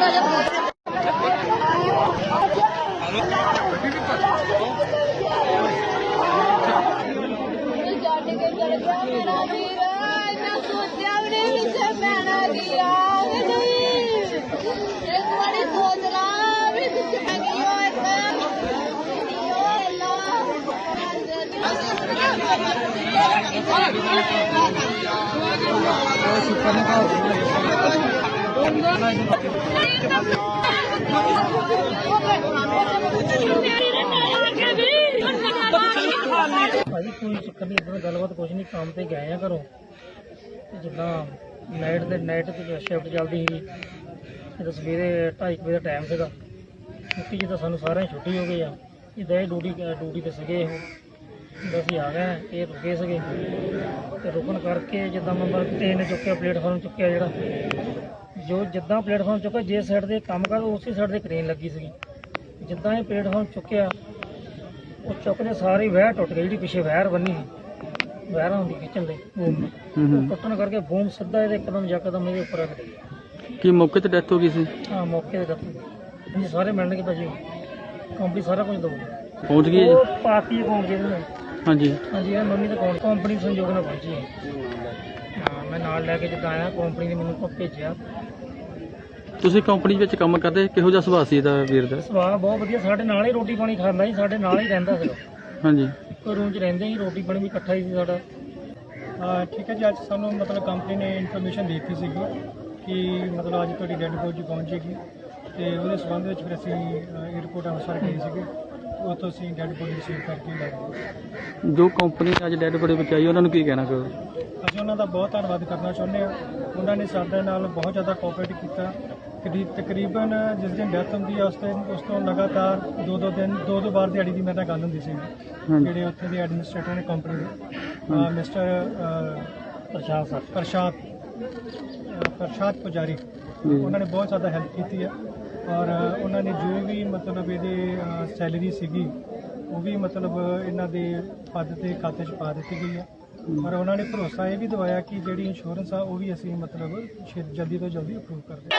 Gracias. ਭਾਜੀ ਕੋਈ ਚੱਕਰ ਨਹੀਂ ਇਦਾਂ ਗੱਲਬਾਤ ਕੁਝ ਨਹੀਂ ਕੰਮ ਤੇ ਗਏ ਆ ਘਰੋਂ। ਤੇ ਜਿੱਦਾਂ ਨਾਈਟ ਦੇ ਨਾਈਟ ਤੇ ਸ਼ਿਫਟ ਚੱਲਦੀ ਸੀ ਤੇ ਸਵੇਰੇ 2:30 ਵਜੇ ਦਾ ਟਾਈਮ ਸੀਗਾ। ਕਿਉਂਕਿ ਜਿੱਦਾਂ ਸਾਨੂੰ ਸਾਰਿਆਂ ਦੀ ਛੁੱਟੀ ਹੋ ਗਈ ਆ, ਜਿੱਦਾਂ ਇਹ ਡਿਊਟੀ ਡਿਊਟੀ ਤੇ ਸੀਗੇ ਇਹ ਅਸੀਂ ਆ ਗਏ ਇਹ ਰੁਕੇ ਸੀਗੇ। ਤੇ ਰੁਕਣ ਕਰਕੇ ਜਿੱਦਾਂ ਨੰਬਰ ਤੇ ਨੇ ਚੁੱਕਿਆ ਪਲੇਟਫਾਰਮ ਚੁੱਕਿਆ ਜਿਹੜਾ ਜੋ ਜਿੱਦਾਂ ਪਲੇਟਫਾਰਮ ਚੁੱਕਿਆ ਜੇ ਸਾਈਡ ਦੇ ਕੰਮ ਕਰ ਉਸੇ ਸਾਈਡ ਤੇ ਕ੍ਰੇਨ ਲੱਗੀ ਸੀਗੀ। ਜਿੱਦਾਂ ਇਹ ਪਲੇਟਫਾਰਮ ਚੁੱਕਿਆ ਉਹ ਚੁੱਕਦੇ ਸਾਰੀ ਵਹਿ ਟੁੱਟ ਗਈ ਜਿਹੜੀ ਪਿੱਛੇ ਵਹਿਰ ਬੰਨੀ ਸੀ। ਵਹਿਰਾਂ ਹੁੰਦੀ ਖਿੱਚਣ ਨਾਲ। ਉਹ ਟੁੱਟਣ ਕਰਕੇ ਬੂਮ ਸਿੱਧਾ ਇਹਦੇ ਇੱਕਦਮ ਯਕਦਮ ਇਹਦੇ ਉੱਪਰ ਆ ਗਿਆ ਕੀ ਮੌਕੇ ਤੇ ਡੈਥ ਹੋ ਗਈ ਸੀ? ਹਾਂ ਮੌਕੇ ਤੇ ਦੱਸ ਜੀ ਸਾਰੇ ਮਿਲਣਗੇ ਭਾਜੀ। ਕੰਪਨੀ ਸਾਰਾ ਕੁਝ ਦਊਗੀ ਪਹੁੰਚ ਗਈ ਹੈ ਜੀ? ਉਹ ਪਾਤੀ ਅਕਾਊਂਟ ਜਿਹਦੇ ਨਾਲ ਹਾਂਜੀ। ਹਾਂਜੀ ਇਹ ਮੰਮੀ ਦਾ ਅਕਾਊਂਟ ਕੰਪਨੀ ਸੰਯੋਗ ਨਾਲ ਪਹੁੰਚੀ ਹੈ। ਹਾਂ ਮੈਂ ਨਾਲ ਲੈ ਕੇ ਜਿੱਦਾਂ ਆਇਆ ਕੰਪਨੀ ਨੇ ਮੈਨੂੰ ਕੋ ਭੇਜਿਆ। ਤੁਸੀਂ ਕੰਪਨੀ ਵਿੱਚ ਕੰਮ ਕਰਦੇ ਕਿਹੋ ਜਿਹਾ ਸੁਭਾਅ ਸੀ ਇਹਦਾ ਵੀਰ ਦਾ? ਸੁਭਾਅ ਬਹੁਤ ਵਧੀਆ ਸਾਡੇ ਨਾਲ ਹੀ ਰੋਟੀ ਪਾਣੀ ਖਾਂਦਾ ਸੀ ਸਾਡੇ ਨਾਲ ਹੀ ਰਹਿੰਦਾ ਸੀਗਾ। ਹਾਂਜੀ। ਕੋਈ ਰੂਮ 'ਚ ਰਹਿੰਦੇ ਸੀ ਰੋਟੀ ਪਾਣੀ ਵੀ ਇਕੱਠਾ ਹੀ ਸੀ ਸਾਡਾ। ਹਾਂ ਠੀਕ ਹੈ ਜੀ ਅੱਜ ਸਾਨੂੰ ਮਤਲਬ ਕੰਪਨੀ ਨੇ ਇਨਫੋਰਮੇਸ਼ਨ ਦਿੱਤੀ ਸੀਗੀ ਕਿ ਮਤਲਬ ਅੱਜ ਤੁਹਾਡੀ ਡੈਡ ਬੋਡੀ ਪਹੁੰਚ ਜੇਗੀ ਤੇ ਉਹਦੇ ਸੰਬੰਧ ਵਿੱਚ ਫਿਰ ਅਸੀਂ 에어ਪੋਰਟ ਅੰਮ੍ਰਿਤਸਰ ਗਏ ਸੀਗੇ। ਉੱਥੋਂ ਅਸੀਂ ਡੈਡ ਬੋਡੀ ਰਿਸੀਵ ਕਰਕੇ ਲੈ ਗਏ। ਜੋ ਕੰਪਨੀ ਨੇ ਅੱਜ ਡੈਡ ਬੜੇ ਬਚਾਈ ਉਹਨਾਂ ਨੂੰ ਕੀ ਕਹਿਣਾ ਚਾਹੋ ਅਸੀਂ ਉਹਨਾਂ ਦਾ ਬਹੁਤ ਧੰਨਵਾਦ ਕਰਨਾ ਚਾਹੁੰਦੇ ਹਾਂ। ਉਹਨਾਂ ਨੇ ਸਾਡੇ ਨਾਲ ਬਹੁਤ ਜ਼ਿਆਦਾ ਕੋਆਪਰੇਟ ਕੀਤਾ ਕਰੀਬ ਤਕਰੀਬਨ ਜਿਸ ਦਿਨ ਡੈਥ ਹੁੰਦੀ ਹੈ ਉਸ ਦਿਨ ਉਸ ਤੋਂ ਲਗਾਤਾਰ ਦੋ ਦੋ ਦਿਨ ਦੋ ਦੋ ਵਾਰ ਦਿਹਾੜੀ ਦੀ ਮੇਰੇ ਨਾਲ ਗੱਲ ਹੁੰਦੀ ਸੀ। ਜਿਹੜੇ ਉੱਥੇ ਦੇ ਐਡਮਿਨਿਸਟ੍ਰੇਟਰ ਨੇ ਕੰਪਨੀ ਦੇ। ਮਿਸਟਰ ਪ੍ਰਸ਼ਾਦ ਸਰ। ਪ੍ਰਸ਼ਾਦ ਅਹ ਪ੍ਰਸ਼ਾਦ ਪੁਜਾਰੀ। ਉਹਨਾਂ ਨੇ ਬਹੁਤ ਜ਼ਿਆਦਾ ਹੈਲਪ ਕੀਤੀ ਹੈ। ਔਰ ਉਹਨਾਂ ਨੇ ਜੋ ਵੀ ਮਤਲਬ ਇਹਦੇ ਸੈਲਰੀ ਸੀਗੀ ਉਹ ਵੀ ਮਤਲਬ ਇਹਨਾਂ ਦੇ ਪਦ ਤੇ ਖਾਤੇ 'ਚ ਪਾ ਦਿੱਤੀ ਗਈ ਹੈ। ਔਰ ਉਹਨਾਂ ਨੇ ਭਰੋਸਾ ਇਹ ਵੀ ਦਿਵਾਇਆ ਕਿ ਜਿਹੜੀ ਇੰਸ਼ੋਰੈਂਸ ਆ ਉਹ ਵੀ ਅਸੀਂ ਮਤਲਬ ਜਲਦੀ ਤੋਂ ਜਲਦੀ ਅਪਰੂਵ ਕਰ ਦਿਆਂਗੇ